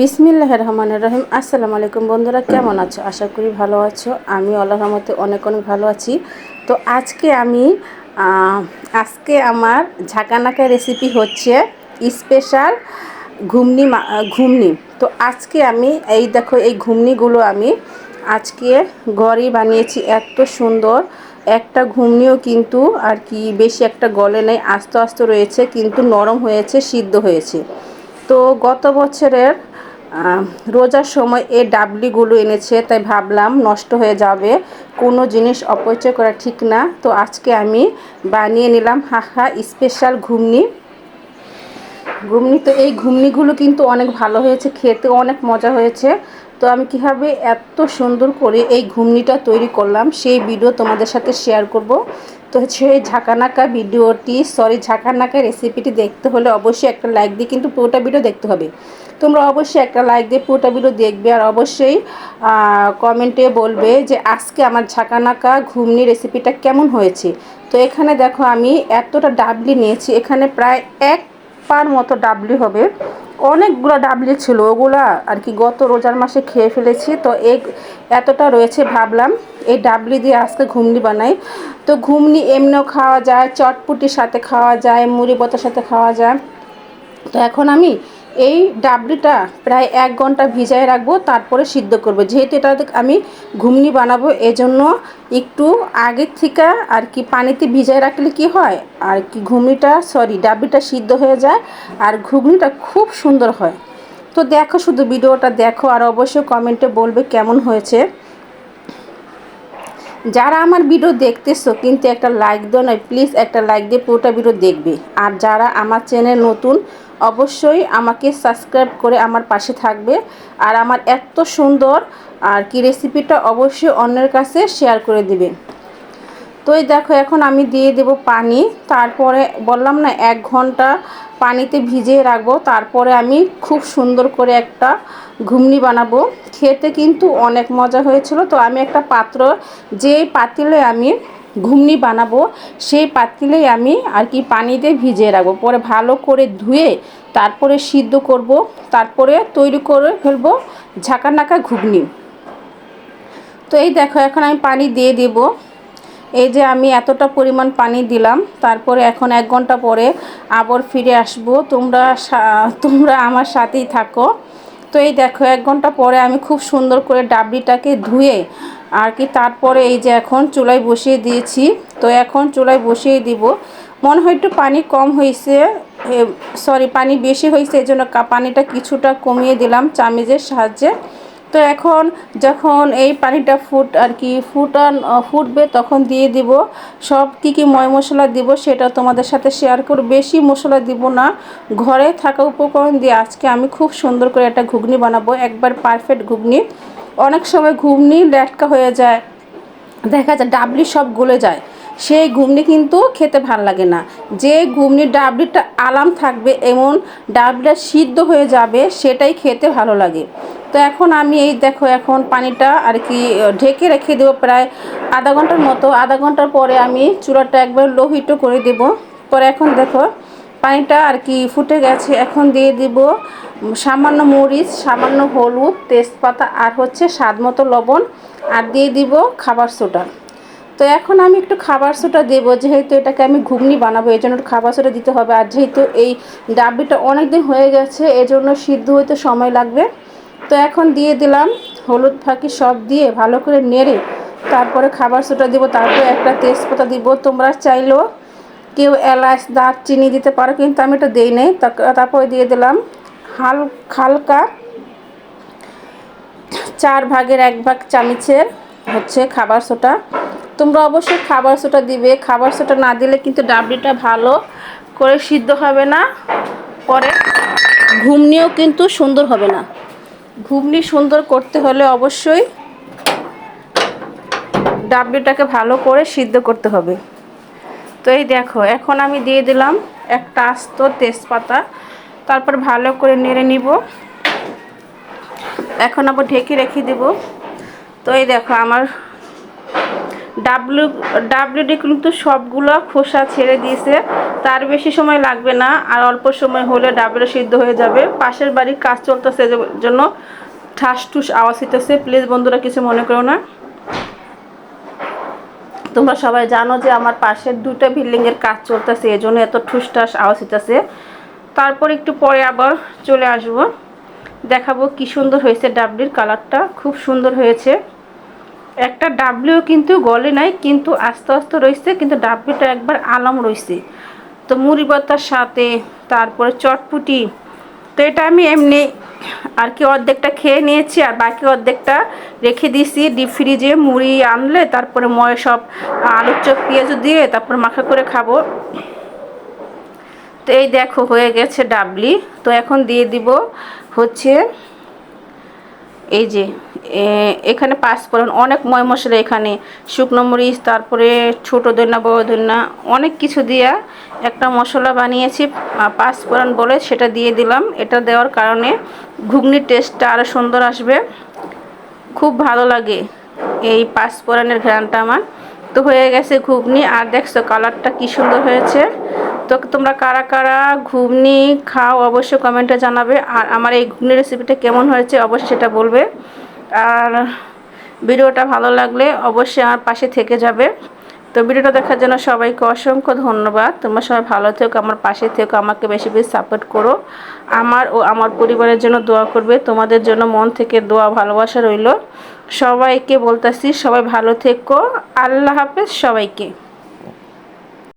বিসমিল্লাহ রহমান রহিম। আসসালামু আলাইকুম বন্ধুরা, কেমন আছো? আশা করি ভালো আছো। আমি আল্লাহ রহমতে অনেক অনেক ভালো আছি। তো আজকে আমি আজকে আমার ঝাঁকানাকা রেসিপি হচ্ছে স্পেশাল ঘুমনি ঘুমনি। তো আজকে আমি, এই দেখো, এই ঘুমনিগুলো আমি আজকে ঘরেই বানিয়েছি। এত সুন্দর। একটা ঘুমনিও কিন্তু আর কি বেশি একটা গলে নেই, আস্তে আস্তে রয়েছে, কিন্তু নরম হয়েছে, সিদ্ধ হয়েছে। তো গত বছরের রোজার সময় এই ডাবলিগুলো এনেছে, তাই ভাবলাম নষ্ট হয়ে যাবে, কোনো জিনিস অপচয় করা ঠিক না। তো আজকে আমি বানিয়ে নিলাম, হাহা, স্পেশাল ঘুমনি। ঘুমনি, তো এই ঘুমনিগুলো কিন্তু অনেক ভালো হয়েছে খেতে অনেক মজা হয়েছে। তো আমি কীভাবে এত সুন্দর করে এই ঘুমনিটা তৈরি করলাম, সেই ভিডিও তোমাদের সাথে শেয়ার করব। তো সেই ঝাঁকানাকা ভিডিওটি। সরি ঝাঁকানাকা রেসিপিটি দেখতে হলে অবশ্যই একটা লাইক দিয়ে কিন্তু পুরোটা ভিডিও দেখতে হবে। তোমরা অবশ্যই একটা লাইক দিয়ে পুরোটা ভিডিও দেখবে আর অবশ্যই কমেন্টে বলবে যে আজকে আমার ঝাঁকানাকা ঘুমনি রেসিপিটা কেমন হয়েছে। তো এখানে দেখো আমি এতটা ডাবলি নিয়েছি। এখানে প্রায় এক পার মতো ডাবলি হবে। অনেকগুলো ডাবলি ছিল, ওগুলা আর কি গত রোজার মাসে খেয়ে ফেলেছি। তো এই এতটা রয়েছে ভাবলাম, এই ডাবলি দিয়ে আজকে ঘুমনি বানাই। তো ঘুমনি এমনিও খাওয়া যায়, চটপুটির সাথে খাওয়া যায়, মুড়ি বতার সাথে খাওয়া যায়। তো এখন আমি এই ডাবলিটা প্রায় এক ঘণ্টা ভিজায় রাখব, তারপরে সিদ্ধ করব। যেহেতু এটা আমি ঘুমনি বানাবো, এজন্য একটু আগের থেকে আর কি পানিতে ভিজায় রাখলে কি হয়? আর কি ঘুমনিটা সরি ডাবলিটা সিদ্ধ হয়ে যায় আর ঘুগনিটা খুব সুন্দর হয়। তো দেখো শুধু ভিডিওটা দেখো আর অবশ্যই কমেন্টে বলবে কেমন হয়েছে। যারা আমার ভিডিও দেখতেছো, কিন্তু একটা লাইক দাও নয় প্লিজ একটা লাইক দিয়ে পুরোটা ভিডিও দেখবে। আর যারা আমার চ্যানেল নতুন অবশ্যই আমাকে সাবস্ক্রাইব করে আমার পাশে থাকবে। আর আমার এত সুন্দর আর কি রেসিপিটা অবশ্যই অন্যের কাছে শেয়ার করে দিবে। তো এই দেখো, এখন আমি দিয়ে দেব পানি। তারপরে বললাম না, এক ঘণ্টা পানিতে ভিজিয়ে রাখব। তারপরে আমি খুব সুন্দর করে একটা ঘুমনি বানাবো। খেতে কিন্তু অনেক মজা হয়েছিল। তো আমি একটা পাত্র যে পাতিলে আমি ঘুমনি বানাবো, সেই পাতিলেই আমি আর কি পানি দিয়ে ভিজিয়ে রাখব। পরে ভালো করে ধুয়ে তারপরে সিদ্ধ করব, তারপরে তৈরি করে ফেলব ঝাঁকানাকা ঘুগনি। তো এই দেখো, এখন আমি পানি দিয়ে দেবো। এই যে আমি এতটা পরিমাণ পানি দিলাম, তারপরে এখন এক ঘণ্টা পরে আবার ফিরে আসব। তোমরা তোমরা আমার সাথেই থাকো। তো এই দেখো, এক ঘণ্টা পরে আমি খুব সুন্দর করে ডাবলিটাকে ধুয়ে আর কি তারপরে এই যে এখন চুলায় বসিয়ে দিয়েছি, তো এখন চুলায় বসিয়ে দিব। মনে হয় একটু পানি কম হয়েছে সরি পানি বেশি হয়েছে, এই জন্য পানিটা কিছুটা কমিয়ে দিলাম চামিজের সাহায্যে। তো এখন যখন এই পানিটা ফুট, আর কি ফুটান ফুটবে তখন দিয়ে দিব। সব কি কি ময় মশলা দিব সেটা তোমাদের সাথে শেয়ার করব। বেশি মশলা দিব না, ঘরে থাকা উপকরণ দিয়ে আজকে আমি খুব সুন্দর করে একটা ঘুগনি বানাবো, একবার পারফেক্ট ঘুগনি। অনেক সময় ঘুগনি ল্যাটকা হয়ে যায়। দেখা যায় ডাবলি সব গলে যায়। সেই ঘুমনি কিন্তু খেতে ভালো লাগে না। যে ঘুমনির ডাবলিটা আলাম থাকবে, এমন ডাবলিটা সিদ্ধ হয়ে যাবে, সেটাই খেতে ভালো লাগে। তো এখন আমি এই দেখো, এখন পানিটা আর কি ঢেকে রেখে দেবো প্রায় আধা ঘণ্টার মতো। আধা ঘণ্টার পরে আমি চুলাটা একবার লো হিটও করে দেব। পরে এখন দেখো, পানিটা আর কি ফুটে গেছে। এখন দিয়ে দিব সামান্য মরিচ, সামান্য হলুদ, তেজপাতা আর হচ্ছে স্বাদ মতো লবণ আর দিয়ে দিব খাবার সোডা। তো এখন আমি একটু খাবার সোডা দেবো, যেহেতু এটাকে আমি ঘুগনি বানাবো, এই জন্য খাবার সোডা দিতে হবে। আর যেহেতু এই ডাবিটা অনেক দিন হয়ে গেছে এজন্য সিদ্ধ হইতে সময় লাগবে। তো এখন দিয়ে দিলাম হলুদ ফাঁকি সব দিয়ে ভালো করে নেড়ে তারপরে খাবার সোডা দিব, তারপরে একটা তেজপাতা দিব। তোমরা চাইলেও কেউ এলাচ, দারচিনি দিতে পারো, কিন্তু আমি এটা দিই নাই। তারপরে দিয়ে দিলাম হাল, হালকা চার ভাগের এক ভাগ চামিচের হচ্ছে খাবার সোটা তোমরা অবশ্যই খাবার সোটা দিবে। খাবার সোটা না দিলে কিন্তু ডাবলিটা ভালো করে সিদ্ধ হবে না, পরে ঘুমনিও কিন্তু সুন্দর হবে না। ঘুগনি সুন্দর করতে হলে অবশ্যই ডাবলিটাকে ভালো করে সিদ্ধ করতে হবে। তো এই দেখো, এখন আমি দিয়ে দিলাম একটা আস্ত তেজপাতা। তারপর ভালো করে নেড়ে নিব। এখন আবার ঢেকে রেখে দেব। তো এই দেখো আমার ডাব্লিউ ডাব্লিউডি কিন্তু সবগুলো খোসা ছেড়ে দিয়েছে। তার বেশি সময় লাগবে না, আর অল্প সময় হলে ডাবলিউ সিদ্ধ হয়ে যাবে। পাশের বাড়ির কাজ চলতেছে জন্য ঠাস ঠুস আওয়াজ হইতেছে। প্লিজ বন্ধুরা কিছু মনে করো না। তোমরা সবাই জানো যে আমার পাশের দুটো বিল্ডিংয়ের কাজ চলতেছে এই জন্য এত ঠুসঠাস আওয়াজ হইতেছে। তারপর একটু পরে আবার চলে আসব। দেখাবো কি সুন্দর হয়েছে ডাবলির কালারটা, খুব সুন্দর হয়েছে। একটা ডাবলিও কিন্তু গলে নাই, কিন্তু আস্তে আস্তে রয়েছে, কিন্তু ডাবলিটা একবার আলম রয়েছে। তো মুড়ি পাতার সাথে, তারপরে চটপুটি, তো এটা আমি এমনি আর কি অর্ধেকটা খেয়ে নিয়েছি, আর বাকি অর্ধেকটা রেখে দিয়েছি। ডিপ ফ্রিজে মুড়ি আনলে, তারপরে ময় সব আলুর চপ পেঁয়াজ দিয়ে তারপর মাখা করে খাব। তো এই দেখো হয়ে গেছে ডাবলি। তো এখন দিয়ে দিব হচ্ছে এই যে এখানে পাঁচফোড়ন অনেক ময় মশলা এখানে, শুকনো মরিচ, তারপরে ছোটো দইনা বড় দইনা অনেক কিছু দিয়া একটা মশলা বানিয়েছি পাঁচফোড়ন বলে সেটা দিয়ে দিলাম। এটা দেওয়ার কারণে ঘুগনির টেস্টটা আরও সুন্দর আসবে। খুব ভালো লাগে এই পাঁচফোড়নের ঘ্রানটা আমার। তো হয়ে গেছে ঘুগনি, আর দেখছ কালারটা কি সুন্দর হয়েছে। তো তোমরা কারা কারা ঘুগনি খাও অবশ্যই কমেন্টে জানাবে। আর আমার এই ঘুগনি রেসিপিটা কেমন হয়েছে অবশ্যই সেটা বলবে। আর ভিডিওটা ভালো লাগলে অবশ্যই আমার পাশে থেকে যাবে। তো ভিডিওটা দেখার জন্য সবাইকে অসংখ্য ধন্যবাদ। তোমরা সবাই ভালো থেকো, আমার পাশে থেকো, আমাকে বেশি বেশি সাপোর্ট করো। আমার ও আমার পরিবারের জন্য দোয়া করবে। তোমাদের জন্য মন থেকে দোয়া, ভালোবাসা রইল। সবাইকে বলতেছি, সবাই ভালো থেকো। আল্লাহ হাফেজ সবাইকে।